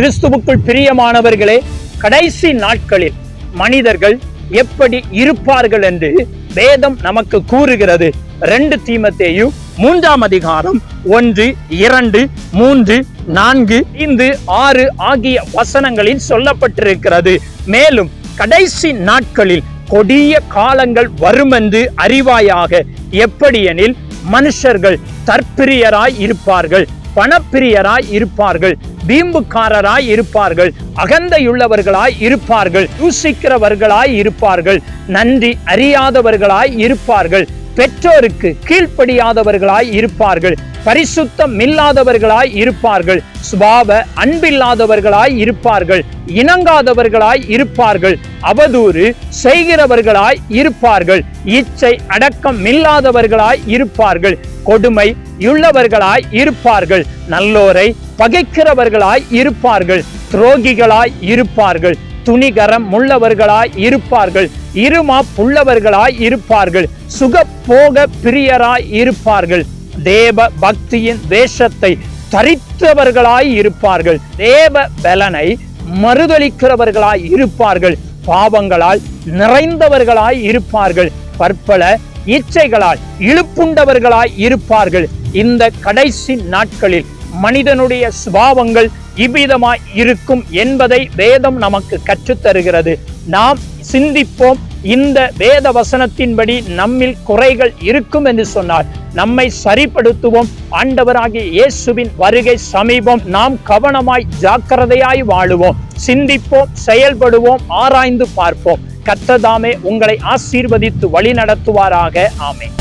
கிறிஸ்துவுக்குள் பிரியமானவர்களே கடைசி நாட்களில் மனிதர்கள் எப்படி இருப்பார்கள் என்று வேதம் நமக்கு கூறுகிறது. ரெண்டு தீமத்தேயு மூன்றாம் அதிகாரம் ஒன்று இரண்டு மூன்று நான்கு ஐந்து ஆறு ஆகிய வசனங்களில் சொல்லப்பட்டிருக்கிறது. மேலும் கடைசி நாட்களில் கொடிய காலங்கள் வருமென்று அறிவாயாக எப்படியெனில் மனுஷர்கள் தற்பிரியராய் இருப்பார்கள். பணப்பிரியராய் இருப்பார்கள் வீம்புக்காரராய் இருப்பார்கள் அகந்தையுள்ளவர்களாய் இருப்பார்கள் யூசிக்கிறவர்களாய் இருப்பார்கள் நன்றி அறியாதவர்களாய் இருப்பார்கள். பெற்றோருக்கு கீழ்ப்படியாதவர்களாய் இருப்பார்கள். பரிசுத்தம் இல்லாதவர்களாய் இருப்பார்கள். சுபாவ அன்பில்லாதவர்களாய் இருப்பார்கள். இணங்காதவர்களாய் இருப்பார்கள். அவதூறு செய்கிறவர்களாய் இருப்பார்கள். இச்சை அடக்கம் இல்லாதவர்களாய் இருப்பார்கள். கொடுமை உள்ளவர்களாய் இருப்பார்கள். நல்லோரை பகைக்கிறவர்களாய் இருப்பார்கள். துரோகிகளாய் இருப்பார்கள். துணிகரம் முள்ளவர்களாய் இருப்பார்கள். இருமா புள்ளவர்களாய் இருப்பார்கள். சுகப்போக பிரியராய் இருப்பார்கள். தேவ பக்தியின் வேஷத்தை தரித்தவர்களாய் இருப்பார்கள். தேவ பலனை மறுதளிக்கிறவர்களாய் இருப்பார்கள். பாவங்களால் நிறைந்தவர்களாய் இருப்பார்கள். பற்பல இச்சைகளால் இழுப்புண்டவர்களாய் இருப்பார்கள். இந்த கடைசி நாட்களில் மனிதனுடைய சுபாவங்கள் இவ்விதமாய் இருக்கும் என்பதை வேதம் நமக்கு கற்றுத்தருகிறது. நாம் சிந்திப்போம் இந்த வேத வசனத்தின்படி நம்மில் குறைகள் இருக்கும் என்று சொன்னார். நம்மை சரிப்படுத்துவோம் ஆண்டவராகிய இயேசுவின் வருகை சமீபம் நாம் கவனமாய் ஜாக்கிரதையாய் வாழுவோம். சிந்திப்போம் செயல்படுவோம் ஆராய்ந்து பார்ப்போம். கத்ததாமே உங்களை ஆசீர்வதித்து வழி நடத்துவாராக ஆமே